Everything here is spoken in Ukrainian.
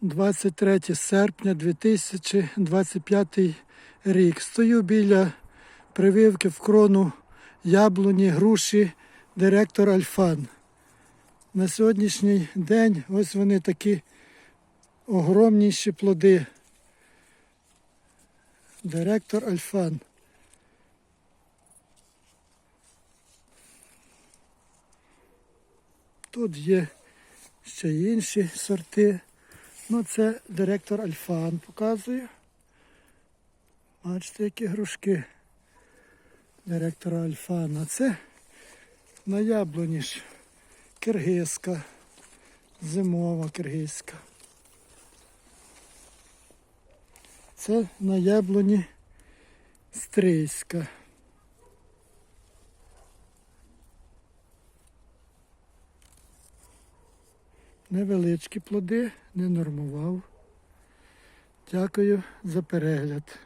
23 серпня 2025 рік. Стою біля прививки в крону яблуні, груші, директор Альфан. На сьогоднішній день ось вони такі огромніші плоди. Директор Альфан. Тут є ще інші сорти. Ну, це директор Альфан показує. Бачите, які грушки директора Альфана. Це на яблуні ж киргизька, зимова киргизька. Це на яблуні стрийська. Невеличкі плоди, не нормував. Дякую за перегляд.